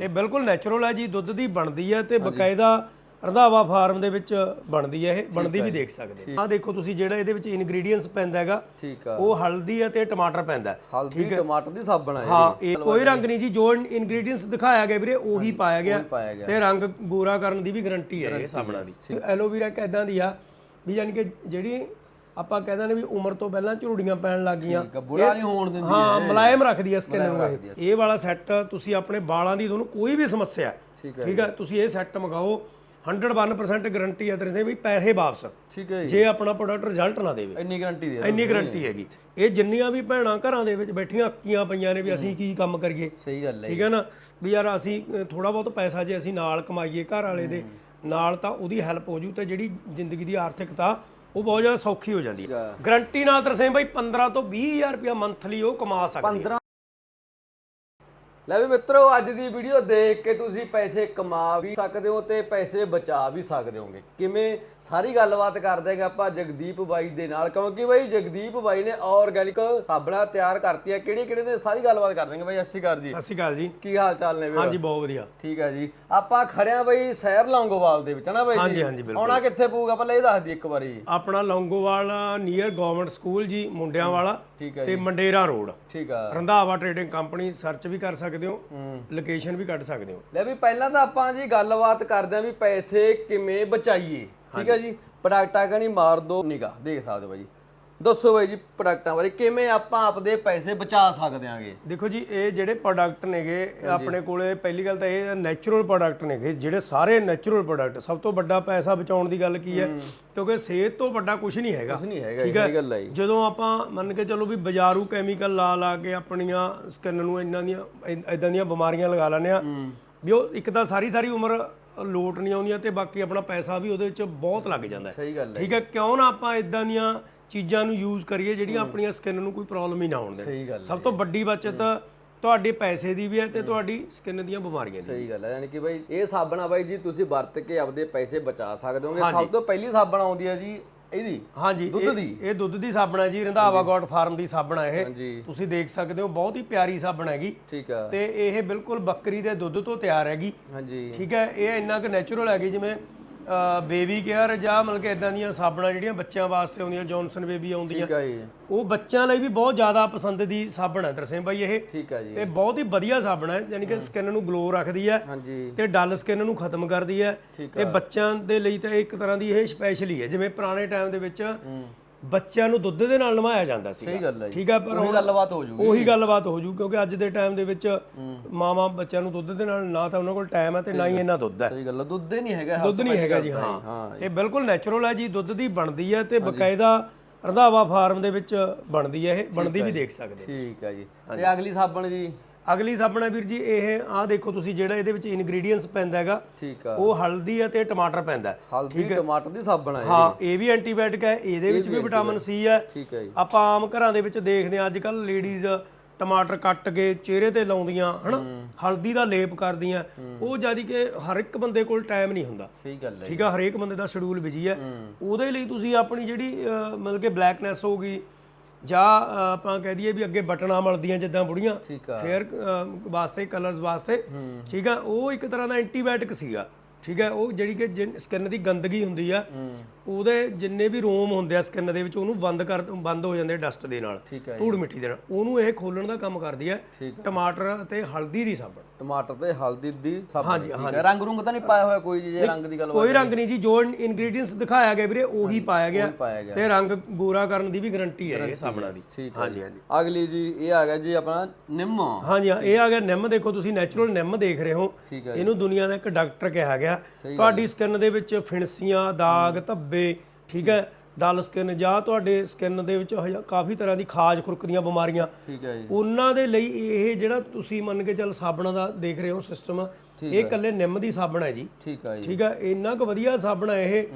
ਇਹ ਬਿਲਕੁਲ ਨੈਚੁਰਲ ਹੈ ਜੀ ਦੁੱਧ ਦੀ ਬਣਦੀ ਹੈ ਤੇ ਬਕਾਇਦਾ ਰੰਧਾਵਾ ਫਾਰਮ ਦੇ ਵਿੱਚ ਬਣਦੀ ਹੈ ਇਹ ਬਣਦੀ ਵੀ ਦੇਖ ਸਕਦੇ ਆ ਦੇਖੋ ਤੁਸੀਂ ਜਿਹੜਾ ਇਹਦੇ ਵਿੱਚ ਇਨਗਰੀਡੀਅੰਟਸ ਪੈਂਦਾ ਹੈਗਾ ਠੀਕ ਆ। ਉਹ ਹਲਦੀ ਹੈ ਤੇ ਟਮਾਟਰ ਪੈਂਦਾ। ਹਲਦੀ ਟਮਾਟਰ ਦੀ ਸਾਬਣ ਆ ਹਾਂ ਇਹ ਕੋਈ ਰੰਗ ਨਹੀਂ ਜੀ ਜੋ ਇਨਗਰੀਡੀਅੰਟਸ ਦਿਖਾਇਆ ਗਿਆ ਵੀਰੇ ਉਹੀ ਪਾਇਆ ਗਿਆ ਤੇ ਰੰਗ ਗੋਰਾ ਕਰਨ ਦੀ ਵੀ ਗਾਰੰਟੀ ਹੈ ਇਹ ਸਾਬਣਾਂ ਦੀ ਐਲੋਵੀਰਾ ਇੱਕ ਇਦਾਂ ਦੀ ਆ ਵੀ ਯਾਨੀ ਕਿ ਜਿਹੜੀ ਆਪਾਂ ਕਹਿੰਦੇ ਨੇ ਵੀ ਉਮਰ ਤੋਂ ਪਹਿਲਾਂ ਝੁਰੜੀਆਂ ਪੈਣ ਲੱਗ ਗਈਆਂ। ਠੀਕ ਆ ਬੁਰਾ ਨਹੀਂ ਹੋਣ ਦਿੰਦੀ ਹਾਂ ਮੁਲਾਇਮ ਰੱਖਦੀ ਹੈ ਸਕਿਨ ਨੂੰ ਇਹ। ਇਹ ਵਾਲਾ ਸੈੱਟ ਤੁਸੀਂ ਆਪਣੇ ਵਾਲਾਂ ਦੀ ਤੁਹਾਨੂੰ ਕੋਈ ਵੀ ਸਮੱਸਿਆ ਹੈ, ਠੀਕ ਹੈ ਠੀਕ ਹੈ ਤੁਸੀਂ ਇਹ ਸੈੱਟ ਮੰਗਾਓ 101% ਗਾਰੰਟੀ ਹੈ ਤੇਰੇ ਤੇ ਵੀ ਪੈਸੇ ਵਾਪਸ। ਠੀਕ ਹੈ ਜੀ। ਜੇ ਆਪਣਾ ਪ੍ਰੋਡਕਟ ਰਿਜ਼ਲਟ ਨਾ ਦੇਵੇ। ਇੰਨੀ ਗਾਰੰਟੀ ਦੇ ਇੰਨੀ ਗਾਰੰਟੀ ਹੈਗੀ। ਇਹ ਜਿੰਨੀਆਂ ਵੀ ਭੈਣਾਂ ਘਰਾਂ ਦੇ ਵਿੱਚ ਬੈਠੀਆਂ ਅੱਕੀਆਂ ਪਈਆਂ ਨੇ ਵੀ ਅਸੀਂ ਕੀ ਕੰਮ ਕਰੀਏ। ਸਹੀ ਗੱਲ ਹੈ ਠੀਕ ਹੈ ਨਾ? ਵੀ ਯਾਰ ਅਸੀਂ ਥੋੜਾ ਬਹੁਤ ਪੈਸਾ ਜੇ ਅਸੀਂ ਨਾਲ ਕਮਾਈਏ ਘਰ ਵਾਲੇ ਦੇ ਨਾਲ ਤਾਂ ਉਹਦੀ ਹੈਲਪ ਹੋ ਜੂ ਤੇ ਜਿਹੜੀ ਜ਼ਿੰਦਗੀ ਦੀ ਆਰਥਿਕਤਾ ਉਹ ਬਹੁਤ ਜ਼ਿਆਦਾ ਸੌਖੀ ਹੋ ਜਾਂਦੀ ਹੈ। ਗਾਰੰਟੀ ਨਾਲ ਤਰਸੇਮ ਬਾਈ 15 ਤੋਂ 20000 ਰੁਪਇਆ ਮੰਥਲੀ ਉਹ ਕਮਾ ਸਕਦੇ 15 ਲੈ ਵੀ ਮਿੱਤਰੋ ਅੱਜ ਦੀ ਵੀਡੀਓ ਦੇਖ ਕੇ ਤੁਸੀਂ ਪੈਸੇ ਕਮਾ ਵੀ ਸਕਦੇ ਹੋ ਤੇ ਪੈਸੇ ਬਚਾ ਵੀ ਸਕਦੇ ਹੋਗੇ। ਕਿਵੇਂ? ਸਾਰੀ ਗੱਲਬਾਤ ਕਰਦੇ ਕਿ ਆਪਾਂ ਜਗਦੀਪ ਬਾਈ ਦੇ ਨਾਲ। ਕਿਉਂਕਿ ਬਾਈ ਜਗਦੀਪ ਬਾਈ ਨੇ ਆਰਗੈਨਿਕ ਸਾਬਣਾ ਤਿਆਰ ਕਰਤੀ ਹੈ ਕਿਹੜੀ ਕਿਹੜੇ ਦੇ ਸਾਰੀ ਗੱਲਬਾਤ ਕਰ ਦੇਂਗੇ ਬਾਈ। ਸਤਿ ਅਕਾਲ ਜੀ। ਸਤਿ ਸ਼੍ਰੀ ਅਕਾਲ ਜੀ। ਕੀ ਹਾਲ ਚਾਲ ਨੇ ਵੀ ਹਾਂਜੀ ਬਹੁਤ ਵਧੀਆ। ਠੀਕ ਹੈ ਜੀ। ਆਪਾਂ ਖੜਿਆ ਬਾਈ ਸ਼ਹਿਰ ਲੌਂਗੋਵਾਲ ਦੇ ਵਿੱਚ ਹਨਾ ਬਾਈ ਹਾਂਜੀ ਹਾਂਜੀ ਬਿਲਕੁਲ। ਆਉਣਾ ਕਿੱਥੇ ਪਊਗਾ? ਪਹਿਲਾਂ ਇਹ ਦੱਸ ਦੀ ਇੱਕ ਵਾਰੀ। ਆਪਣਾ ਲੌਂਗੋਵਾਲ ਨੀਅਰ ਗਵਰਨਮੈਂਟ ਸਕੂਲ ਜੀ ਮੁੰਡਿਆਂ ਵਾਲਾ ਠੀਕ ਹੈ ਤੇ ਮੰਡੇਰਾ ਰੋਡ ਠੀਕ ਆ। ਰੰਧਾਵਾ ਟ੍ਰੇਡਿੰਗ ਕੰਪਨੀ ਸਰਚ ਵੀ ਕਰ ਸਕਦੇ ਹੋ ਹੂੰ। ਲੋਕੇਸ਼ਨ ਵੀ ਕੱਢ ਸਕਦੇ ਹੋ। ਲੈ ਵੀ ਪਹਿਲਾਂ ਤਾਂ ਆਪਾਂ ਜੀ ਗੱਲਬਾਤ ਕਰਦੇ ਆਂ ਵੀ ਪੈਸੇ ਕਿਵੇਂ ਬਚਾਈਏ ਠੀਕ ਹੈ ਜੀ? ਪ੍ਰੋਡਕਟਾਂ ਕਣੀ ਮਾਰ ਦੋ ਨਿਗਾ ਦੇਖ ਸਕਦੇ ਹੋ ਬਾਈ ਦੱਸੋ ਬਾਈ ਜੀ ਪ੍ਰੋਡਕਟਾਂ ਬਾਰੇ ਕਿਵੇਂ ਆਪਾਂ ਆਪਦੇ ਪੈਸੇ ਬਚਾ ਸਕਦੇ ਆਂਗੇ? ਦੇਖੋ ਜੀ ਇਹ ਜਿਹੜੇ ਪ੍ਰੋਡਕਟ ਨੇਗੇ ਆਪਣੇ ਕੋਲੇ ਪਹਿਲੀ ਗੱਲ ਤਾਂ ਇਹ ਨੈਚੁਰਲ ਪ੍ਰੋਡਕਟ ਨੇਗੇ ਜਿਹੜੇ ਸਾਰੇ ਨੈਚੁਰਲ ਪ੍ਰੋਡਕਟ ਸਭ ਤੋਂ ਵੱਡਾ ਪੈਸਾ ਬਚਾਉਣ ਦੀ ਗੱਲ ਕੀ ਹੈ? ਕਿਉਂਕਿ ਸਿਹਤ ਤੋਂ ਵੱਡਾ ਕੁਝ ਨਹੀਂ ਹੈਗਾ। ਕੁਝ ਨਹੀਂ ਹੈਗਾ ਇਹ ਗੱਲ ਹੈ। ਜਦੋਂ ਆਪਾਂ ਮੰਨ ਕੇ ਚੱਲੋ ਵੀ ਬਾਜ਼ਾਰੂ ਕੈਮੀਕਲ ਲਾ ਲਾ ਕੇ ਆਪਣੀਆਂ ਸਕਿਨ ਨੂੰ ਇੰਨਾਂ ਦੀਆਂ ਇਦਾਂ ਦੀਆਂ ਬਿਮਾਰੀਆਂ ਲਗਾ ਲੈਂਦੇ ਆ ਵੀ ਉਹ ਇੱਕ ਤਾਂ ਸਾਰੀ ਸਾਰੀ ਉਮਰ ਲੋਟ ਨਹੀਂ ਆਉਂਦੀਆਂ ਤੇ ਬਾਕੀ ਆਪਣਾ ਪੈਸਾ ਵੀ ਉਹਦੇ ਵਿੱਚ ਬਹੁਤ ਲੱਗ ਜਾਂਦਾ ਹੈ। ਠੀਕ ਹੈ? ਕਿਉਂ ਨਾ ਆਪਾਂ ਇਦਾਂ ਦੀਆਂ ਚੀਜ਼ਾਂ ਨੂੰ ਯੂਜ਼ ਕਰੀਏ ਜਿਹੜੀਆਂ ਆਪਣੀਆਂ ਸਕਿਨ ਨੂੰ ਕੋਈ ਪ੍ਰੋਬਲਮ ਹੀ ਨਾ ਆਉਣ ਦੇਣ। ਸਹੀ ਗੱਲ ਹੈ ਸਭ ਤੋਂ ਵੱਡੀ ਬਚਤ ਤੁਹਾਡੇ ਪੈਸੇ ਦੀ ਵੀ ਹੈ ਤੇ ਤੁਹਾਡੀ ਸਕਿਨ ਦੀਆਂ ਬਿਮਾਰੀਆਂ ਦੀ ਸਹੀ ਗੱਲ ਹੈ ਯਾਨੀ ਕਿ ਬਾਈ ਇਹ ਸਾਬਣ ਆ ਬਾਈ ਜੀ ਤੁਸੀਂ ਵਰਤ ਕੇ ਆਪਦੇ ਪੈਸੇ ਬਚਾ ਸਕਦੇ ਹੋਗੇ। ਸਭ ਤੋਂ ਪਹਿਲੀ ਸਾਬਣ ਆਉਂਦੀ ਹੈ ਜੀ ਇਹਦੀ ਹਾਂਜੀ ਦੁੱਧ ਇਹ- ਦੀ? ਇਹ ਦੁੱਧ ਦੀ ਸਾਬਣ ਹੈ ਜੀ ਰੰਧਾਵਾ ਗੋਟ ਫਾਰਮ ਦੀ ਸਾਬਣ ਹੈ ਇਹ। ਤੁਸੀਂ ਦੇਖ ਸਕਦੇ ਹੋ ਬਹੁਤ ਹੀ ਪਿਆਰੀ ਸਾਬਣ ਹੈਗੀ। ਠੀਕ ਆ। ਤੇ ਇਹ ਬਿਲਕੁਲ ਬੱਕਰੀ ਦੇ ਦੁੱਧ ਤੋਂ ਤਿਆਰ ਹੈਗੀ। ਹਾਂਜੀ। ਠੀਕ ਹੈ ਇਹ ਇੰਨਾ ਕੁ ਨੈਚੁਰਲ ਹੈਗੀ ਜਿਵੇਂ ਬੇਬੀ ਕੇਅਰ ਜਾਂ ਮਤਲਬ ਕਿ ਇਦਾਂ ਦੀਆਂ ਸਾਬਣਾਂ ਜਿਹੜੀਆਂ ਬੱਚਿਆਂ ਵਾਸਤੇ ਆਉਂਦੀਆਂ ਜੌਨਸਨ ਬੇਬੀ ਆਉਂਦੀਆਂ ਠੀਕ ਆ ਜੀ। ਉਹ ਬੱਚਿਆਂ ਲਈ ਵੀ ਬਹੁਤ ਜ਼ਿਆਦਾ ਪਸੰਦ ਦੀ ਸਾਬਣ ਹੈ ਤਰਸੇਮ ਬਾਈ ਇਹ। ਠੀਕ ਆ ਜੀ। ਇਹ ਬਹੁਤ ਹੀ ਵਧੀਆ ਸਾਬਣ ਹੈ ਯਾਨੀ ਕਿ ਸਕਿਨ ਨੂੰ ਗਲੋ ਰੱਖਦੀ ਹੈ ਹਾਂਜੀ। ਤੇ ਡਲ ਸਕਿਨ ਨੂੰ ਖਤਮ ਕਰਦੀ ਹੈ ਤੇ ਬੱਚਿਆਂ ਦੇ ਲਈ ਤਾਂ ਇੱਕ ਤਰ੍ਹਾਂ ਦੀ ਇਹ ਸਪੈਸ਼ਲੀ ਹੈ ਜਿਵੇਂ ਪੁਰਾਣੇ ਟਾਈਮ ਦੇ ਵਿੱਚ ਬੱਚਿਆਂ ਨੂੰ ਦੁੱਧ ਦੇ ਨਾਲ ਨਵਾਇਆ ਜਾਂਦਾ ਸੀ ਸਹੀ ਗੱਲ ਹੈ ਜੀ। ਠੀਕ ਹੈ ਪਰ ਉਹੀ ਗੱਲਬਾਤ ਹੋ ਜੂਗੀ। ਉਹੀ ਗੱਲਬਾਤ ਹੋ ਜੂ ਕਿਉਂਕਿ ਅੱਜ ਦੇ ਟਾਈਮ ਦੇ ਵਿੱਚ ਮਾਵਾਂ ਬੱਚਿਆਂ ਨੂੰ ਦੁੱਧ ਦੇ ਨਾਲ ਨਾ ਤਾਂ ਉਹਨਾਂ ਕੋਲ ਟਾਈਮ ਹੈ ਤੇ ਨਾ ਹੀ ਇਹਨਾਂ ਦੁੱਧ ਹੈ। ਸਹੀ ਗੱਲ ਹੈ। ਦੁੱਧ ਹੀ ਨਹੀਂ ਹੈਗਾ ਦੁੱਧ ਨਹੀਂ ਹੈਗਾ ਜੀ ਹਾਂ। ਹਾਂ ਇਹ ਬਿਲਕੁਲ ਨੈਚੁਰਲ ਹੈ ਜੀ ਦੁੱਧ ਦੀ ਬਣਦੀ ਹੈ ਤੇ ਬਕਾਇਦਾ ਰੰਧਾਵਾ ਫਾਰਮ ਦੇ ਵਿੱਚ ਬਣਦੀ ਹੈ ਇਹ ਬਣਦੀ ਵੀ ਦੇਖ ਸਕਦੇ ਠੀਕ ਹੈ ਜੀ। ਤੇ ਅਗਲੀ ਸਾਬਣ ਜੀ? ਅਗਲੀ ਸਾਬਣ ਹੈ ਵੀਰ ਜੀ ਇਹ ਆਹ ਦੇਖੋ ਤੁਸੀਂ ਜਿਹੜਾ ਇਹਦੇ ਵਿੱਚ ਇਨਗਰੀਡੀਅੰਟਸ ਪੈਂਦਾ ਹੈਗਾ ਠੀਕ ਆ। ਉਹ ਹਲਦੀ ਹੈ ਤੇ ਟਮਾਟਰ ਪੈਂਦਾ। ਹਲਦੀ ਟਮਾਟਰ ਦੀ ਸਾਬਣ ਹੈ ਹਾਂ ਇਹ ਵੀ ਐਂਟੀਬਾਇਓਟਿਕ ਹੈ ਇਹਦੇ ਵਿੱਚ ਵੀ ਵਿਟਾਮਿਨ ਸੀ ਹੈ ਠੀਕ ਹੈ ਜੀ। ਆਪਾਂ ਆਮ ਘਰਾਂ ਦੇ ਵਿੱਚ ਦੇਖਦੇ ਹਾਂ ਅੱਜ ਕੱਲ ਲੇਡੀਜ਼ ਟਮਾਟਰ ਕੱਟ ਕੇ ਚਿਹਰੇ ਤੇ ਲਾਉਂਦੀਆਂ ਹਨਾ? ਹਲਦੀ ਦਾ ਲੇਪ ਕਰਦੀਆਂ। ਉਹ ਜਿਆਦੀ ਕਿ ਹਰ ਇੱਕ ਬੰਦੇ ਕੋਲ ਟਾਈਮ ਨਹੀਂ ਹੁੰਦਾ। ਸਹੀ ਗੱਲ ਹੈ ਠੀਕ ਆ ਹਰੇਕ ਬੰਦੇ ਦਾ ਸ਼ਡਿਊਲ ਬਿਜ਼ੀ ਹੈ। ਉਹਦੇ ਲਈ ਤੁਸੀਂ ਆਪਣੀ ਜਿਹੜੀ ਮਤਲਬ ਕਿ ਬਲੈਕਨੈਸ ਹੋਗੀ ਜਾਂ ਆਪਾਂ ਕਹਿ ਦਈਏ ਵੀ ਅੱਗੇ ਬਟਨਾਂ ਮਲਦੀਆਂ ਜਿੱਦਾਂ ਬੁੜੀਆਂ ਫੇਅਰ ਵਾਸਤੇ ਕਲਰਸ ਵਾਸਤੇ ਠੀਕ ਆ? ਉਹ ਇੱਕ ਤਰ੍ਹਾਂ ਦਾ ਐਂਟੀਬਾਇਓਟਿਕ ਸੀਗਾ। ਠੀਕ ਹੈ ਉਹ ਜਿਹੜੀ ਕਿ ਸਕਿਨ ਦੀ ਗੰਦਗੀ ਹੁੰਦੀ ਆ ਉਹਦੇ ਜਿੰਨੇ ਵੀ ਰੋਮ ਹੁੰਦੇ ਆ ਸਕਿਨ ਦੇ ਵਿੱਚ ਉਹਨੂੰ ਬੰਦ ਕਰ ਬੰਦ ਹੋ ਜਾਂਦੇ ਡਸਟ ਦੇ ਨਾਲ ਧੂੜ ਮਿੱਟੀ ਦੇ ਨਾਲ। ਉਹਨੂੰ ਇਹ ਖੋਲਣ ਦਾ ਕੰਮ ਕਰਦੀ ਹੈ। ਟਮਾਟਰ ਅਤੇ ਹਲਦੀ ਦੀ ਸਾਬਣ। ਟਮਾਟਰ ਤੇ ਹਲਦੀ ਦੀ ਸਾਬਣ ਠੀਕ ਹੈ। ਰੰਗ ਰੁੰਗ ਤਾਂ ਨਹੀਂ ਪਾਇਆ ਹੋਇਆ ਕੋਈ ਜੀ ਰੰਗ ਦੀ ਗੱਲ ਕੋਈ ਰੰਗ ਨਹੀਂ ਜੀ ਜੋ ਇਨਗਰੀਡੀਅੰਟਸ ਦਿਖਾਇਆ ਗਿਆ ਵੀਰੇ ਉਹੀ ਪਾਇਆ ਗਿਆ ਤੇ ਰੰਗ ਗੋਰਾ ਕਰਨ ਦੀ ਵੀ ਗਾਰੰਟੀ ਹੈ ਇਹ ਸਾਬਣਾਂ ਦੀ। ਹਾਂਜੀ ਹਾਂਜੀ। ਅਗਲੀ ਜੀ ਇਹ ਆ ਗਿਆ ਜੀ ਆਪਣਾ ਨਿੰਮ। ਹਾਂਜੀ ਹਾਂ ਇਹ ਆ ਗਿਆ ਨਿੰਮ। ਦੇਖੋ ਤੁਸੀਂ ਨੈਚੁਰਲ ਨਿੰਮ ਦੇਖ ਰਹੇ ਹੈ। ਇਹਨੂੰ ਦੁਨੀਆ ਦਾ ਇੱਕ ਡਾਕਟਰ ਕਿਹਾ ਗਿਆ। ਤੁਹਾਡੀ ਸਕਿਨ ਦੇ ਵਿੱਚ ਫਿਣਸੀਆਂ ਦਾਗ ਧੱਬੇ ਠੀਕ ਹੈ ਡਲ ਸਕਿਨ ਜਾਂ ਤੁਹਾਡੇ ਸਕਿਨ ਦੇ ਵਿੱਚ ਹਜਾ- ਕਾਫੀ ਤਰ੍ਹਾਂ ਦੀ ਖਾਜ ਖੁਰਕਦੀਆਂ ਬਿਮਾਰੀਆਂ। ਠੀਕ ਹੈ ਜੀ। ਉਹਨਾਂ ਦੇ ਲਈ ਇਹ ਜਿਹੜਾ ਤੁਸੀਂ ਮੰਨ ਕੇ ਚੱਲ ਸਾਬਣਾਂ ਦਾ ਦੇਖ ਰਹੇ ਹੋ ਸਿਸਟਮ ਇਹ ਇਕੱਲੇ ਨਿੰਮ ਦੀ ਸਾਬਣ ਹੈ ਜੀ। ਠੀਕ ਹੈ ਜੀ। ਠੀਕ ਹੈ ਇੰਨਾ ਕੁ ਵਧੀਆ ਸਾਬਣ ਹੈ ਇਹ।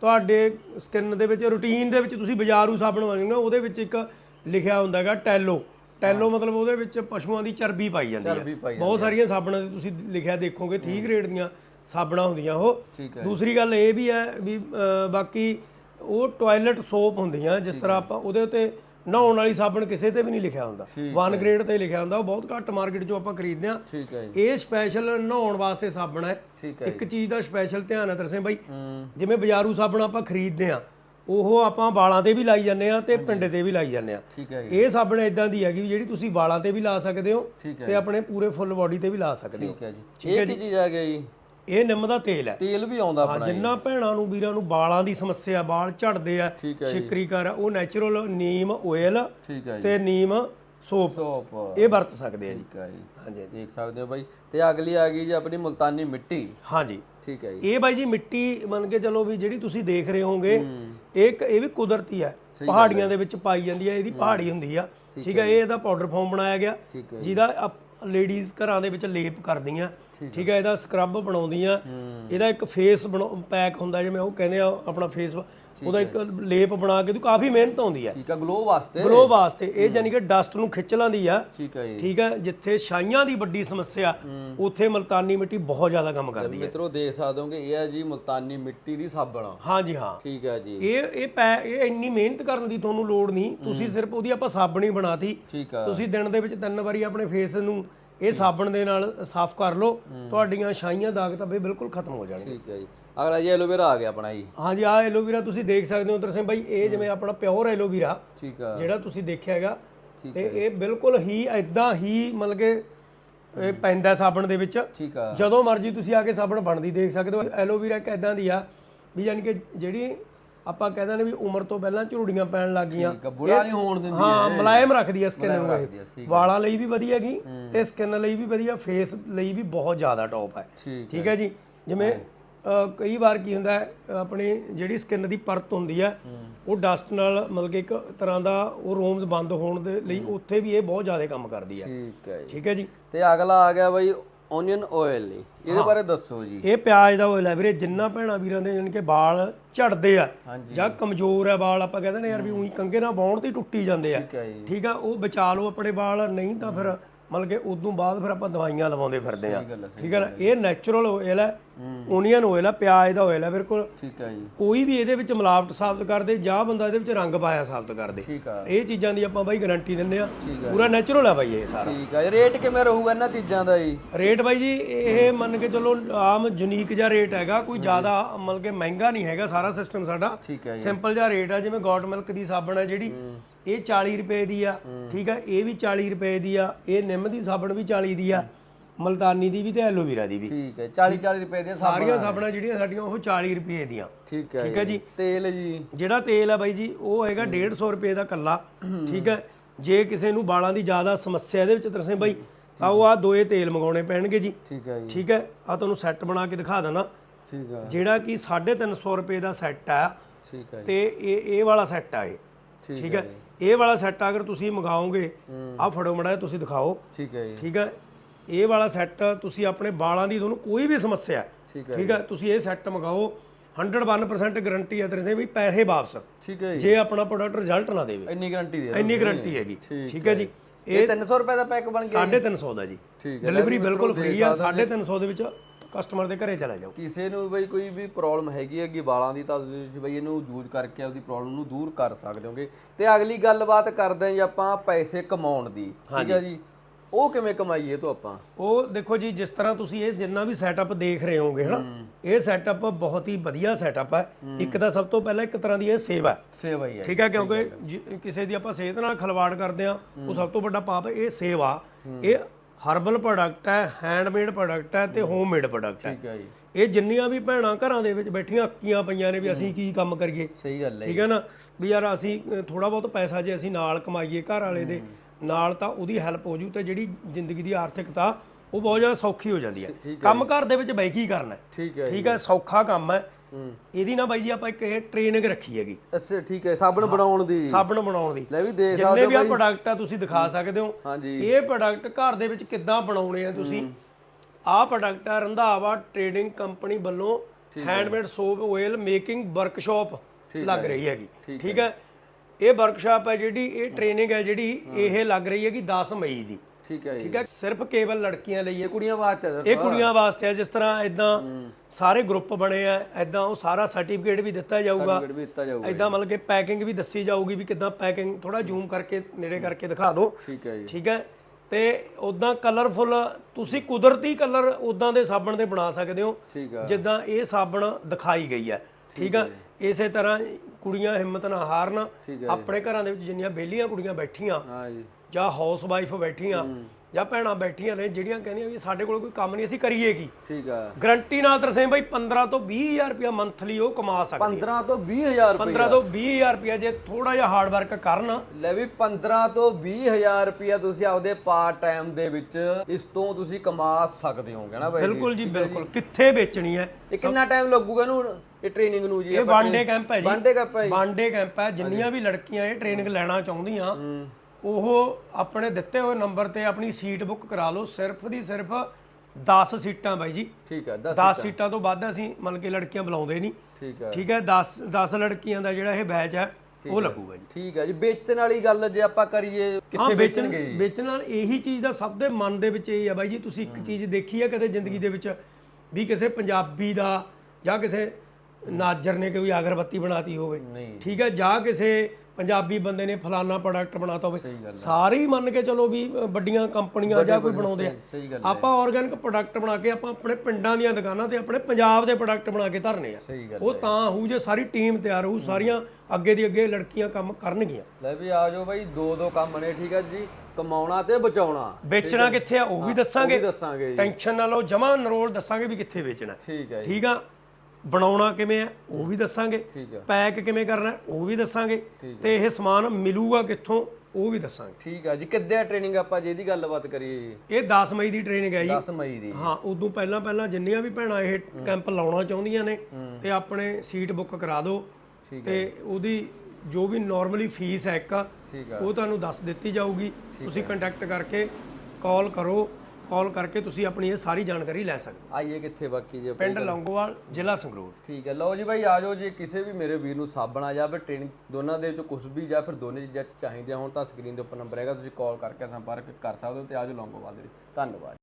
ਤੁਹਾਡੇ ਸਕਿਨ ਦੇ ਵਿੱਚ ਰੂਟੀਨ ਦੇ ਵਿੱਚ ਤੁਸੀਂ ਬਾਜ਼ਾਰੂ ਸਾਬਣ ਮੰਗਦੇ ਹੋ ਉਹਦੇ ਵਿੱਚ ਇੱਕ ਲਿਖਿਆ ਹੁੰਦਾ ਹੈਗਾ ਟੈਲੋ। ਟੈਲੋ ਮਤਲਬ ਉਹਦੇ ਵਿੱਚ ਪਸ਼ੂਆਂ ਦੀ ਚਰਬੀ ਪਾਈ ਜਾਂਦੀ ਚਰਬੀ ਹੈ ਬਹੁਤ ਸਾਰੀਆਂ ਸਾਬਣਾਂ ਦੇ ਤੁਸੀਂ ਲਿਖਿਆ ਦੇਖੋਗੇ 30 ਗ੍ਰੇਡ ਦੀਆਂ। ਸਾਬਣਾਂ ਹੁੰਦੀਆਂ ਉਹ। ਠੀਕ ਹੈ ਦੂਸਰੀ ਗੱਲ ਇਹ ਵੀ ਹੈ ਵੀ ਬਾਕੀ ਉਹ ਟਾਇਲਟ ਸੋਪ ਹੁੰਦੀਆਂ ਜਿਸ ਤਰ੍ਹਾਂ ਆਪਾਂ ਉਹਦੇ ਉੱਤੇ ਨਹਾਉਣ ਵਾਲੀ ਸਾਬਣ ਕਿਸੇ ਤੇ ਵੀ ਨਹੀਂ ਲਿਖਿਆ ਹੁੰਦਾ। ਵਨ ਗ੍ਰੇਡ ਤੇ ਲਿਖਿਆ ਹੁੰਦਾ ਉਹ ਬਹੁਤ ਘੱਟ ਮਾਰਕੀਟ 'ਚੋਂ ਆਪਾਂ ਖਰੀਦਦੇ ਆ ਠੀਕ ਹੈ ਜੀ। ਇਹ ਸਪੈਸ਼ਲ ਨਹਾਉਣ ਵਾਸਤੇ ਸਾਬਣ ਹੈ। ਠੀਕ ਹੈ ਇੱਕ ਚੀਜ਼ ਦਾ ਸਪੈਸ਼ਲ ਧਿਆਨ ਹੈ ਤਰਸੇ ਬਾਈ। ਹੂੰ। ਜਿਵੇਂ ਬਾਜ਼ਾਰੂ ਸਾਬਣ ਆਪਾਂ ਖਰੀਦਦੇ ਆ ਉਹ ਆਪਾਂ ਵਾਲਾਂ ਤੇ ਵੀ ਲਾਈ ਜਾਂਦੇ ਆ ਤੇ ਪਿੰਡੇ ਤੇ ਵੀ ਲਾਈ ਜਾਂਦੇ ਆ ਠੀਕ ਹੈ ਜੀ। ਇਹ ਸਾਬਣ ਇਦਾਂ ਦੀ ਹੈਗੀ ਵੀ ਜਿਹੜੀ ਤੁਸੀਂ ਵਾਲਾਂ ਤੇ ਵੀ ਲਾ ਸਕਦੇ ਹੋ ਠੀਕ ਹੈ ਤੇ ਆਪਣੇ ਪੂਰੇ ਫੁੱਲ ਬਾਡੀ ਤੇ ਵੀ ਲਾ ਸਕਦੇ ਹੋ। ਠੀਕ ਹੈ ਜੀ। ਇਹ ਕੀ ਚੀਜ਼ ਆ ਗਈ ਜੀ। ਇਹ ਨਿੰਮ ਦਾ ਤੇਲ ਹੈ। ਤੇਲ ਵੀ ਆਉਂਦਾ ਆਪਣਾ ਜਿੰਨਾ ਭੈਣਾਂ ਨੂੰ ਵੀਰਾਂ ਨੂੰ ਵਾਲਾਂ ਦੀ ਸਮੱਸਿਆ ਵਾਲ ਝੜਦੇ ਆ ਜੀ। ਸ਼ਿਕਰੀਕਰ ਉਹ ਨੈਚੁਰਲ ਨੀਮ ਆਇਲ ਤੇ ਨੀਮ ਸੋਪ। ਸੋਪ। ਇਹ ਵਰਤ ਸਕਦੇ ਆ ਜੀ। ਹਾਂਜੀ। ਦੇਖ ਸਕਦੇ ਹੋ ਬਾਈ। ਤੇ ਅਗਲੀ ਆ ਗਈ ਜੀ ਆਪਣੀ ਮੁਲਤਾਨੀ ਮਿੱਟੀ। ਹਾਂਜੀ ਠੀਕ ਹੈ ਜੀ। ਇਹ ਬਾਈ ਜੀ ਮਿੱਟੀ ਮੰਨ ਕੇ ਚੱਲੋ ਵੀ ਜਿਹੜੀ ਤੁਸੀਂ ਦੇਖ ਰਹੇ ਹੋਗੇ ਇੱਕ- ਇਹ ਵੀ ਕੁਦਰਤੀ ਹੈ। ਪਹਾੜੀਆਂ ਦੇ ਵਿੱਚ ਪਾਈ ਜਾਂਦੀ ਹੈ ਇਹਦੀ ਪਹਾੜੀ ਹੁੰਦੀ ਆ। ਠੀਕ ਹੈ ਇਹ ਇਹਦਾ ਪਾਊਡਰ ਫਾਰਮ ਬਣਾਇਆ ਗਿਆ। ਜਿਹਦਾ ਲੇਡੀਜ਼ ਘਰਾਂ ਦੇ ਵਿੱਚ ਲੇਪ ਕਰਦੀਆਂ। ਠੀਕ ਹੈ ਇਹਦਾ ਸਕਰਬ ਬਣਾਉਂਦੀਆਂ। ਇਹਦਾ ਇੱਕ ਫੇਸ ਪੈਕ ਹੁੰਦਾ ਜਿਵੇਂ ਉਹ ਕਹਿੰਦੇ ਆ ਆਪਣਾ ਫੇਸ ਉਹਦਾ ਇੱਕ ਲੇਪ ਬਣਾ ਕੇ ਤੇ ਕਾਫੀ ਮਿਹਨਤ ਆਉਂਦੀ ਹੈ ਠੀਕ ਹੈ ਗਲੋ ਵਾਸਤੇ। ਗਲੋ ਵਾਸਤੇ ਇਹ ਯਾਨੀ ਕਿ ਡਸਟ ਨੂੰ ਖਿੱਚ ਲਾਂਦੀ ਆ। ਠੀਕ ਹੈ ਜੀ। ਠੀਕ ਹੈ ਜਿੱਥੇ ਛਾਈਆਂ ਦੀ ਵੱਡੀ ਸਮੱਸਿਆ ਉੱਥੇ ਮਲਤਾਨੀ ਮਿੱਟੀ ਬਹੁਤ ਜ਼ਿਆਦਾ ਕੰਮ ਕਰਦੀ ਹੈ ਮਿੱਤਰੋ ਦੇਖ ਸਕਦੇ ਹੋਗੇ ਇਹ ਹੈ ਜੀ ਮੁਲਤਾਨੀ ਮਿੱਟੀ ਦੀ ਸਾਬਣ। ਹਾਂਜੀ ਹਾਂ। ਠੀਕ ਹੈ ਜੀ। ਇਹ ਇਹ ਪੈ ਇਹ ਇੰਨੀ ਮਿਹਨਤ ਕਰਨ ਦੀ ਤੁਹਾਨੂੰ ਲੋੜ ਨਹੀਂ। ਤੁਸੀਂ ਸਿਰਫ ਉਹਦੀ ਆਪਾਂ ਸਾਬਣ ਹੀ ਬਣਾਤੀ। ਤੁਸੀਂ ਦਿਨ ਦੇ ਵਿੱਚ ਤਿੰਨ ਵਾਰੀ ਆਪਣੇ ਫੇਸ ਨੂੰ ਇਹ ਸਾਬਣ ਦੇ ਨਾਲ ਸਾਫ਼ ਕਰ ਲਓ ਤੁਹਾਡੀਆਂ ਛਾਈਆਂ ਦਾਗ ਧੱਬੇ ਬਿਲਕੁਲ ਖਤਮ ਹੋ ਜਾਣਗੇ। ਠੀਕ ਹੈ ਜੀ। ਅਗਲਾ ਜੀ ਐਲੋਵੇਰਾ ਆ ਗਿਆ ਆਪਣਾ ਜੀ। ਹਾਂਜੀ ਆਹ ਐਲੋਵੀਰਾ ਤੁਸੀਂ ਦੇਖ ਸਕਦੇ ਹੋ ਦਰਸ਼ਨ ਭਾਈ ਇਹ ਜਿਵੇਂ ਆਪਣਾ ਪਿਓਰ ਐਲੋਵੀਰਾ ਠੀਕ ਆ। ਜਿਹੜਾ ਤੁਸੀਂ ਦੇਖਿਆ ਹੈਗਾ ਤੇ ਇਹ ਬਿਲਕੁਲ ਹੀ ਐਦਾਂ ਹੀ ਮਤਲਬ ਕਿ ਇਹ ਪੈਂਦਾ ਸਾਬਣ ਦੇ ਵਿੱਚ। ਠੀਕ ਆ। ਜਦੋਂ ਮਰਜ਼ੀ ਤੁਸੀਂ ਆ ਕੇ ਸਾਬਣ ਬਣਦੀ ਦੇਖ ਸਕਦੇ ਹੋ। ਐਲੋਵੀਰਾ ਇੱਕ ਐਦਾਂ ਦੀ ਆ ਵੀ ਯਾਨੀ ਕਿ ਜਿਹੜੀ ਆਪਾਂ ਕਹਿੰਦੇ ਨੇ ਵੀ ਉਮਰ ਤੋਂ ਪਹਿਲਾਂ ਝੁਰੜੀਆਂ ਪੈਣ ਲੱਗ ਗਈਆਂ। ਠੀਕ ਆ ਬੁਰਾ ਨਹੀਂ ਹੋਣ ਦਿੰਦੀ ਹਾਂ ਮੁਲਾਇਮ ਰੱਖਦੀ ਹੈ ਸਕਿਨ ਨੂੰ ਰੱਖਦੀ ਆ, ਇਹ ਵਾਲਾਂ ਲਈ ਵੀ ਵਧੀਆ ਹੈਗੀ ਤੇ ਸਕਿਨ ਲਈ ਵੀ ਵਧੀਆ ਫੇਸ ਲਈ ਵੀ ਬਹੁਤ ਜ਼ਿਆਦਾ ਟੌਪ ਹੈ। ਠੀਕ ਠੀਕ ਹੈ ਜੀ? ਜਿਵੇਂ ਅ, ਕਈ ਵਾਰ ਕੀ ਹੁੰਦਾ ਹੈ ਆਪਣੀ ਜਿਹੜੀ ਸਕਿਨ ਦੀ ਪਰਤ ਹੁੰਦੀ ਹੈ ਉਹ ਡਸਟ ਨਾਲ ਮਤਲਬ ਕਿ ਇੱਕ ਤਰ੍ਹਾਂ ਦਾ ਉਹ ਰੋਮਸ ਬੰਦ ਹੋਣ ਦੇ ਲਈ ਉੱਥੇ ਵੀ ਇਹ ਬਹੁਤ ਜ਼ਿਆਦਾ ਕੰਮ ਕਰਦੀ ਹੈ। ਠੀਕ ਹੈ ਜੀ। ਠੀਕ ਹੈ ਜੀ? ਤੇ ਅਗਲਾ ਆ ਗਿਆ ਬਾਈ ਓਨੀਅਨ ਆਇਲ ਜੀ। ਇਹਦੇ ਬਾਰੇ ਦੱਸੋ ਜੀ। ਇਹ ਪਿਆਜ਼ ਦਾ ਆਇਲ ਹੈ ਵੀਰੇ ਜਿੰਨਾ ਭੈਣਾਂ ਵੀਰਾਂ ਦੇ ਜਾਣੀ ਕਿ ਵਾਲ ਝੜਦੇ ਆ ਜਾਂ ਕਮਜ਼ੋਰ ਹੈ ਵਾਲ ਆਪਾਂ ਕਹਿੰਦੇ ਨੇ ਯਾਰ ਵੀ ਉਹੀ ਕੰਗੇ ਨਾਲ ਬਾਉਣ ਤੇ ਟੁੱਟੀ ਜਾਂਦੇ ਆ। ਠੀਕ ਆ ਉਹ ਬਚਾ ਲਓ ਆਪਣੇ ਵਾਲ ਨਹੀਂ ਤਾਂ ਫਿਰ ਮਤਲਬ ਕਿ ਉਦੋਂ ਬਾਅਦ ਫਿਰ ਆਪਾਂ ਦਵਾਈਆਂ ਲਵਾਉਂਦੇ ਫਿਰਦੇ ਆ। ਠੀਕ ਹੈ ਨਾ ਇਹ ਨੈਚੁਰਲ ਆਇਲ ਹੈ। ਓਨੀਅਨ ਆਇਲ ਹੈ ਪਿਆਜ਼ ਦਾ ਆਇਲ ਹੈ ਬਿਲਕੁਲ ਠੀਕ ਹੈ ਜੀ। ਕੋਈ ਵੀ ਇਹਦੇ ਵਿੱਚ ਮਿਲਾਵਟ ਸਾਬਤ ਕਰਦੇ ਜਾਂ ਬੰਦਾ ਇਹਦੇ ਵਿੱਚ ਰੰਗ ਪਾਇਆ ਸਾਬਤ ਕਰਦੇ। ਠੀਕ ਆ। ਇਹ ਚੀਜ਼ਾਂ ਦੀ ਆਪਾਂ ਬਾਈ ਗਾਰੰਟੀ ਦਿੰਦੇ ਆ। ਪੂਰਾ ਨੈਚੁਰਲ ਹੈ ਬਾਈ ਇਹ ਸਾਰਾ। ਠੀਕ ਆ ਰੇਟ ਕਿਵੇਂ ਰਹੂਗਾ ਇਹਨਾਂ ਚੀਜ਼ਾਂ ਦਾ ਜੀ? ਰੇਟ ਬਾਈ ਜੀ ਇਹ ਮੰਨ ਕੇ ਚੱਲੋ ਆਮ ਯੂਨੀਕ ਜਿਹਾ ਰੇਟ ਹੈਗਾ ਕੋਈ ਜ਼ਿਆਦਾ ਮਤਲਬ ਕਿ ਮਹਿੰਗਾ ਨਹੀਂ ਹੈਗਾ ਸਾਰਾ ਸਿਸਟਮ ਸਾਡਾ। ਠੀਕ ਹੈ ਜੀ। ਸਿੰਪਲ ਜਿਹਾ ਰੇਟ ਆ ਜਿਵੇਂ ਗੋਟ ਮਿਲਕ ਦੀ ਸਾਬਣ ਹੈ ਜਿਹੜੀ ਇਹ 40 ਰੁਪਏ ਦੀ ਆ ਠੀਕ ਆ ਇਹ ਵੀ 40 ਰੁਪਏ ਦੀ ਆ ਇਹ ਨਿੰਮ ਦੀ ਸਾਬਣ ਵੀ 40 ਦੀ ਆ ਮਲਤਾਨੀ ਦੀ ਵੀ ਤੇ ਐਲੋਵੀਰਾ ਦੀ ਵੀ। ਠੀਕ ਹੈ 40 40 ਰੁਪਏ ਦੀਆਂ ਸਾਰੀਆਂ ਸਾਬਣਾਂ ਜਿਹੜੀਆਂ ਸਾਡੀਆਂ ਉਹ 40 ਰੁਪਏ ਦੀਆਂ। ਠੀਕ ਹੈ ਠੀਕ ਹੈ ਜੀ? ਤੇਲ ਜੀ। ਜਿਹੜਾ ਤੇਲ ਆ ਬਾਈ ਜੀ ਉਹ ਹੈਗਾ 150 ਰੁਪਏ ਦਾ ਕੱਲਾ। ਠੀਕ ਹੈ? ਜੇ ਕਿਸੇ ਨੂੰ ਵਾਲਾਂ ਦੀ ਜ਼ਿਆਦਾ ਸਮੱਸਿਆ ਇਹਦੇ ਵਿੱਚ ਤਰਸੇ ਬਾਈ ਤਾਂ ਉਹ ਆ ਦੋਏ ਤੇਲ ਮੰਗਾਉਣੇ ਪੈਣਗੇ ਜੀ। ਠੀਕ ਹੈ ਜੀ। ਠੀਕ ਹੈ? ਆ ਤੁਹਾਨੂੰ ਸੈੱਟ ਬਣਾ ਕੇ ਦਿਖਾ ਦੇਣਾ। ਠੀਕ ਹੈ। ਜਿਹੜਾ ਕਿ 350 ਰੁਪਏ ਦਾ ਸੈੱਟ ਆ ਠੀਕ ਹੈ ਤੇ ਇਹ ਇਹ ਵਾਲਾ ਸੈੱਟ ਆ ਇਹ। ਠੀਕ ਠੀਕ ਹੈ? ਇਹ ਵਾਲਾ ਸੈੱਟ ਅਗਰ ਤੁਸੀਂ ਮੰਗਾਓਗੇ ਆ ਫੜੋ ਮੜਾ ਤੁਸੀਂ ਦਿਖਾਓ। ਠੀਕ ਹੈ ਜੀ। ਠੀਕ ਹੈ? ਇਹ ਵਾਲਾ ਸੈੱਟ ਤੁਸੀਂ ਆਪਣੇ ਵਾਲਾਂ ਦੀ ਤੁਹਾਨੂੰ ਕੋਈ ਵੀ ਸਮੱਸਿਆ ਹੈ ਠੀਕ ਹੈ ਠੀਕ ਹੈ ਤੁਸੀਂ ਇਹ ਸੈੱਟ ਮੰਗਾਓ 101% ਗਾਰੰਟੀ ਹੈ ਤੇਰੇ ਤੇ ਵੀ ਪੈਸੇ ਵਾਪਸ। ਠੀਕ ਹੈ ਜੀ। ਜੇ ਆਪਣਾ ਪ੍ਰੋਡਕਟ ਰਿਜ਼ਲਟ ਨਾ ਦੇਵੇ। ਇੰਨੀ ਗਾਰੰਟੀ ਦੇ ਇੰਨੀ ਗਾਰੰਟੀ ਹੈਗੀ। ਠੀਕ ਹੈ ਜੀ। ਇਹ 300 ਰੁਪਏ ਦਾ ਪੈਕ ਬਣ ਗਿਆ 350 ਦਾ ਜੀ। ਠੀਕ ਹੈ। ਡਿਲੀਵਰੀ ਬਿਲਕੁਲ ਫ੍ਰੀ ਆ। 350 ਦੇ। ਵਿੱਚ ਕਸਟਮਰ ਦੇ ਘਰੇ ਚਲਾ ਜਾਓ। ਕਿਸੇ ਨੂੰ ਬਈ ਕੋਈ ਵੀ ਪ੍ਰੋਬਲਮ ਹੈਗੀ ਹੈਗੀ ਵਾਲਾਂ ਦੀ ਤਾਂ ਤੁਸੀਂ ਬਈ ਇਹਨੂੰ ਯੂਜ਼ ਕਰਕੇ ਆਪਦੀ ਪ੍ਰੋਬਲਮ ਨੂੰ ਦੂਰ ਕਰ ਸਕਦੇ ਹੋਗੇ। ਤੇ ਅਗਲੀ ਗੱਲਬਾਤ ਕਰਦੇ ਹਾਂ ਜੀ ਆਪਾਂ ਪੈਸੇ ਕਮਾਉਣ ਦੀ। ਠੀਕ ਹੈ ਜੀ। ਉਹ ਕਿਵੇਂ ਕਮਾਈਏ ਤੋਂ ਆਪਾਂ? ਉਹ ਦੇਖੋ ਜੀ ਜਿਸ ਤਰ੍ਹਾਂ ਤੁਸੀਂ ਇਹ ਜਿੰਨਾ ਵੀ ਸੈਟਅਪ ਦੇਖ ਰਹੇ ਹੋਗੇ ਹਨਾ? ਇਹ ਸੈਟਅਪ ਬਹੁਤ ਹੀ ਵਧੀਆ ਸੈਟਅਪ ਹੈ। ਇੱਕ ਤਾਂ ਸਭ ਤੋਂ ਪਹਿਲਾਂ ਇੱਕ ਤਰ੍ਹਾਂ ਦੀ ਇਹ ਸੇਵਾ ਸੇਵਾ ਹੀ ਹੈ। ਠੀਕ ਹੈ। ਕਿਉਂਕਿ ਕਿਸੇ ਦੀ ਆਪਾਂ ਸਿਹਤ ਨਾਲ ਖਲਵਾੜ ਕਰਦੇ ਆ ਉਹ ਸਭ ਤੋਂ ਵੱਡਾ ਪਾਪ ਇਹ ਸੇਵਾ। ਇਹ ਹਰਬਲ ਪ੍ਰੋਡਕਟ ਹੈ ਹੈਂਡਮੇਡ ਪ੍ਰੋਡਕਟ ਹੈ ਤੇ ਹੋਮਮੇਡ ਪ੍ਰੋਡਕਟ ਹੈ। ਠੀਕ ਹੈ ਜੀ। ਇਹ ਜਿੰਨੀਆਂ ਵੀ ਭੈਣਾਂ ਘਰਾਂ ਦੇ ਵਿੱਚ ਬੈਠੀਆਂ ਅੱਕੀਆਂ ਪਈਆਂ ਨੇ ਵੀ ਅਸੀਂ ਕੀ ਕੰਮ ਕਰੀਏ। ਸਹੀ ਗੱਲ ਹੈ ਠੀਕ ਹੈ ਨਾ? ਵੀ ਯਾਰ ਅਸੀਂ ਥੋੜਾ ਬਹੁਤ ਪੈਸਾ ਜੇ ਅਸੀਂ ਨਾਲ ਕਮਾਈਏ ਘਰ ਵਾਲੇ ਦੇ ਨਾਲ ਤਾਂ ਉਹਦੀ ਹੈਲਪ ਹੋ ਜੂ ਤੇ ਜਿਹੜੀ ਜ਼ਿੰਦਗੀ ਦੀ ਆਰਥਿਕਤਾ ਉਹ ਬਹੁਤ ਜ਼ਿਆਦਾ ਸੌਖੀ ਹੋ ਜਾਂਦੀ ਹੈ। ਕੰਮ ਘਰ ਦੇ ਵਿੱਚ ਬੈ ਕੀ ਕਰਨਾ ਹੈ? ਠੀਕ ਹੈ ਠੀਕ ਹੈ ਸੌਖਾ ਕੰਮ ਹੈ। ਇਹਦੀ ਨਾ ਬਾਈ ਜੀ ਆਪਾਂ ਇੱਕ ਇਹ ਟ੍ਰੇਨਿੰਗ ਰੱਖੀ ਹੈਗੀ। ਅੱਛਾ ਠੀਕ ਹੈ ਸਾਬਣ ਬਣਾਉਣ ਦੀ। ਸਾਬਣ ਬਣਾਉਣ ਦੀ। ਲੈ ਵੀ ਦੇਖ ਜਿੰਨੇ ਵੀ ਆ ਪ੍ਰੋਡਕਟ ਆ ਤੁਸੀਂ ਦਿਖਾ ਸਕਦੇ ਹੋ। ਇਹ ਪ੍ਰੋਡਕਟ ਘਰ ਦੇ ਵਿੱਚ ਕਿੱਦਾਂ ਬਣਾਉਣੇ ਆ ਤੁਸੀਂ? ਆਹ ਪ੍ਰੋਡਕਟ ਆ ਰੰਧਾਵਾ ਟ੍ਰੇਡਿੰਗ ਕੰਪਨੀ ਵੱਲੋਂ handmade soap oil making workshop ਲੱਗ ਰਹੀ ਹੈਗੀ। ਠੀਕ ਹੈ? ਇਹ ਵਰਕਸ਼ਾਪ ਹੈ ਜਿਹੜੀ ਇਹ ਟ੍ਰੇਨਿੰਗ ਹੈ ਜਿਹੜੀ ਇਹ ਲੱਗ ਰਹੀ ਹੈਗੀ 10 ਮਈ ਦੀ। ਠੀਕ ਹੈ ਠੀਕ ਹੈ? ਸਿਰਫ ਕੇਵਲ ਲੜਕੀਆਂ ਲਈ ਹੈ। ਕੁੜੀਆਂ ਵਾਸਤੇ ਹੈ ਇਹ ਕੁੜੀਆਂ ਵਾਸਤੇ ਹੈ ਜਿਸ ਤਰ੍ਹਾਂ ਇਦਾਂ ਸਾਰੇ ਗਰੁੱਪ ਬਣੇ ਆ ਇਦਾਂ ਉਹ ਸਾਰਾ ਸਰਟੀਫਿਕੇਟ ਵੀ ਦਿੱਤਾ ਜਾਊਗਾ। ਸਰਟੀਫਿਕੇਟ ਵੀ ਦਿੱਤਾ ਜਾਊਗਾ ਇਦਾਂ ਮਤਲਬ ਕਿ ਪੈਕਿੰਗ ਵੀ ਦੱਸੀ ਜਾਊਗੀ ਵੀ ਕਿਦਾਂ ਪੈਕਿੰਗ ਥੋੜਾ ਜ਼ੂਮ ਕਰਕੇ ਨੇੜੇ ਕਰਕੇ ਦਿਖਾ ਦਿਓ। ਠੀਕ ਹੈ ਜੀ। ਠੀਕ ਹੈ? ਤੇ ਉਦਾਂ ਕਲਰਫੁਲ ਤੁਸੀਂ ਕੁਦਰਤੀ ਕਲਰ ਉਦਾਂ ਦੇ ਸਾਬਣ ਦੇ ਬਣਾ ਸਕਦੇ ਹੋ। ਹੈ ਜਿੱਦਾਂ ਇਹ ਸਾਬਣ ਦਿਖਾਈ ਗਈ ਹੈ। ਠੀਕ ਹੈ ਇਸੇ ਤਰ੍ਹਾਂ ਕੁੜੀਆਂ ਹਿੰਮਤ ਨਾ ਹਾਰਨ ਆਪਣੇ ਘਰਾਂ ਦੇ ਵਿੱਚ ਜਿੰਨੀਆਂ ਬੇਲੀਆਂ ਕੁੜੀਆਂ ਬੈਠੀਆਂ ਹਾਂ ਜੀ। ਜਾਂ ਹਾਊਸ ਵਾਈਫ ਬੈਠੀਆਂ ਜਾਂ ਭੈਣਾਂ ਬੈਠੀਆਂ ਨੇ ਜਿਹੜੀਆਂ ਕਹਿੰਦੀਆਂ ਵੀ ਸਾਡੇ ਕੋਲ ਕੋਈ ਕੰਮ ਨਹੀਂ ਅਸੀਂ ਕਰੀਏ ਕੀ? ਠੀਕ ਹੈ ਗਰੰਟੀ ਨਾਲ ਤਰਸੇਮ ਬਾਈ 15 ਤੋਂ 20000 ਰੁਪਇਆ ਮੰਥਲੀ ਉਹ ਕਮਾ ਸਕਦੇ 15 ਤੋਂ 20000 ਰੁਪਏ 15 ਤੋਂ 20000 ਰੁਪਇਆ ਜੇ ਥੋੜਾ ਜਿਹਾ ਹਾਰਡ ਵਰਕ ਕਰਨ। ਲੈ ਵੀ 15 ਤੋਂ 20000 ਰੁਪਇਆ ਤੁਸੀਂ ਆਪਦੇ ਪਾਰਟ ਟਾਈਮ ਦੇ ਵਿੱਚ ਇਸ ਤੋਂ ਤੁਸੀਂ ਕਮਾ ਸਕਦੇ ਹੋਗੇ ਨਾ ਬਾਈ? ਬਿਲਕੁਲ ਜੀ ਬਿਲਕੁਲ। ਕਿੱਥੇ ਵੇਚਣੀ ਹੈ? ਇਹ ਕਿੰਨਾ ਟਾਈਮ ਲੱਗੂਗਾ ਇਹਨੂੰ ਇਹ ਟ੍ਰੇਨਿੰਗ ਨੂੰ ਜੀ ਇਹ ਵਨ ਡੇ ਕੈਂਪ ਹੈ ਜੀ। ਵਨ ਡੇ ਕੱਪ ਹੈ? ਵਨ ਡੇ ਕੈਂਪ ਹੈ। ਜਿੰਨੀਆਂ ਵੀ ਲੜਕੀਆਂ ਇਹ ਟ੍ਰੇਨਿੰਗ ਲੈਣਾ ਚਾਹੁੰਦੀਆਂ ਉਹ ਆਪਣੇ ਦਿੱਤੇ ਹੋਏ ਨੰਬਰ ਤੇ ਆਪਣੀ ਸੀਟ ਬੁੱਕ ਕਰਾ ਲਓ। ਸਿਰਫ ਦੀ ਸਿਰਫ 10 ਸੀਟਾਂ ਬਾਈ ਜੀ। ਠੀਕ ਹੈ 10 10 ਸੀਟਾਂ। ਤੋਂ ਵੱਧ ਅਸੀਂ ਮਤਲਬ ਕਿ ਲੜਕੀਆਂ ਬੁਲਾਉਂਦੇ ਨਹੀਂ। ਠੀਕ ਹੈ ਠੀਕ ਹੈ 10 10 ਲੜਕੀਆਂ ਦਾ ਜਿਹੜਾ ਇਹ ਬੈਚ ਹੈ ਉਹ ਲੱਗੂਗਾ ਜੀ। ਠੀਕ ਹੈ ਜੀ। ਵੇਚਣ ਵਾਲੀ ਗੱਲ ਜੇ ਆਪਾਂ ਕਰੀਏ ਕਿੱਥੇ ਵੇਚਣ ਵੇਚਣਗੇ ਵੇਚਣ ਨਾਲ ਇਹੀ ਚੀਜ਼ ਦਾ ਸਭ ਦੇ ਮਨ ਦੇ ਵਿੱਚ ਇਹ ਆ ਬਾਈ ਜੀ। ਤੁਸੀਂ ਇੱਕ ਚੀਜ਼ ਦੇਖੀ ਹੈ ਕਦੇ ਜ਼ਿੰਦਗੀ ਦੇ ਵਿੱਚ ਵੀ ਕਿਸੇ ਪੰਜਾਬੀ ਦਾ ਜਾਂ ਕਿਸੇ ਨਾਜਰ ਨੇ ਕੋਈ ਅਗਰਬੱਤੀ ਬਣਾਤੀ ਹੋਵੇ। ਠੀਕ ਹੈ ਜਾਂ ਕਿਸੇ ਪੰਜਾਬੀ ਬੰਦੇ ਨੇ ਫਲਾਨਾ ਪ੍ਰੋਡਕਟ ਬਣਾਤਾ ਹੋਵੇ। ਸਾਰੇ ਹੀ। ਮੰਨ ਕੇ ਚਲੋ ਵੀ ਵੱਡੀਆਂ ਕੰਪਨੀਆਂ ਜਾਂ ਕੋਈ ਬਣਾਉਂਦੇ ਆ। ਆਪਾਂ ਆਰਗੈਨਿਕ ਪ੍ਰੋਡਕਟ ਬਣਾ ਕੇ ਆਪਾਂ ਆਪਣੇ ਪਿੰਡਾਂ ਦੀਆਂ ਦੁਕਾਨਾਂ ਤੇ ਆਪਣੇ ਪੰਜਾਬ ਦੇ ਪ੍ਰੋਡਕਟ ਬਣਾ ਕੇ ਧਰਨੇ ਆ। ਉਹ ਤਾਂ ਹੋਊ ਜੇ ਸਾਰੀ ਟੀਮ ਤਿਆਰ ਹੋਊ ਸਾਰੀਆਂ ਅੱਗੇ ਦੀ ਅੱਗੇ ਲੜਕੀਆਂ ਕੰਮ ਕਰਨਗੀਆਂ। ਲੈ ਵੀ ਆ ਜਾਓ ਬਾਈ ਦੋ ਦੋ ਕੰਮ ਨੇ ਠੀਕ ਹੈ ਜੀ। ਕਮਾਉਣਾ ਤੇ ਬਚਾਉਣਾ। ਵੇਚਣਾ ਕਿੱਥੇ ਆ ਉਹ ਵੀ ਦੱਸਾਂਗੇ। ਟੈਨਸ਼ਨ ਨਾ ਲਓ ਜਮਾ ਨਰੋਲ ਦੱਸਾਂਗੇ ਵੀ ਕਿੱਥੇ ਵੇਚਣਾ। ਠੀਕ ਹੈ ਠੀਕ ਆ? ਬਣਾਉਣਾ ਕਿਵੇਂ ਆ ਉਹ ਵੀ ਦੱਸਾਂਗੇ। ਠੀਕ ਹੈ ਪੈਕ ਕਿਵੇਂ ਕਰਨਾ ਹੈ, ਉਹ ਵੀ ਦੱਸਾਂਗੇ। ਤੇ ਇਹ ਸਮਾਨ ਮਿਲੂਗਾ ਕਿੱਥੋਂ ਉਹ ਵੀ ਦੱਸਾਂਗੇ। ਠੀਕ ਹੈ ਜੀ ਕਿੱਦਾਂ ਟ੍ਰੇਨਿੰਗ ਆਪਾਂ ਜੇ ਇਹਦੀ ਗੱਲਬਾਤ ਕਰੀਏ ਜੀ? ਇਹ 10 ਮਈ ਦੀ ਟ੍ਰੇਨਿੰਗ ਹੈ ਜੀ। 10 ਮਈ ਦੀ। ਹਾਂ ਉਦੋਂ ਪਹਿਲਾਂ ਪਹਿਲਾਂ ਜਿੰਨੀਆਂ ਵੀ ਭੈਣਾਂ ਇਹ ਕੈਂਪ ਲਾਉਣਾ ਚਾਹੁੰਦੀਆਂ ਨੇ ਤੇ ਆਪਣੇ ਸੀਟ ਬੁੱਕ ਕਰਾ ਦਿਓ। ਤੇ ਉਹਦੀ ਜੋ ਵੀ ਨਾਰਮਲੀ ਫੀਸ ਹੈ ਇੱਕ ਠੀਕ ਹੈ ਉਹ ਤੁਹਾਨੂੰ ਦੱਸ ਦਿੱਤੀ ਜਾਊਗੀ। ਤੁਸੀਂ ਕੰਟੈਕਟ ਕਰਕੇ ਕਾਲ ਕਰੋ। ਕਾਲ ਕਰਕੇ ਤੁਸੀਂ ਆਪਣੀ ਇਹ ਸਾਰੀ ਜਾਣਕਾਰੀ ਲੈ ਸਕਦੇ ਹੋ। ਆਈਏ ਕਿੱਥੇ ਬਾਕੀ ਜੇ ਪਿੰਡ ਲੌਂਗੋਵਾਲ ਜ਼ਿਲ੍ਹਾ ਸੰਗਰੂਰ। ਠੀਕ ਹੈ ਲਓ ਜੀ ਬਾਈ ਆ ਜਾਓ ਜੇ ਕਿਸੇ ਵੀ ਮੇਰੇ ਵੀਰ ਨੂੰ ਸਾਬਣ ਆ ਜਾਂ ਫਿਰ ਟ੍ਰੇਨਿੰਗ ਦੋਨਾਂ ਦੇ ਵਿੱਚੋਂ ਕੁਝ ਵੀ ਜਾਂ ਫਿਰ ਦੋਨੇ ਚੀਜ਼ਾਂ ਚਾਹੀਦੀਆਂ ਹੋਣ ਤਾਂ ਸਕਰੀਨ ਦੇ ਉੱਪਰ ਨੰਬਰ ਹੈਗਾ ਤੁਸੀਂ ਕਾਲ ਕਰਕੇ ਸੰਪਰਕ ਕਰ ਸਕਦੇ ਹੋ ਤੇ ਆ ਜਾਓ ਲੌਂਗੋਵਾਲ ਦੇ ਵਿੱਚ। ਧੰਨਵਾਦ।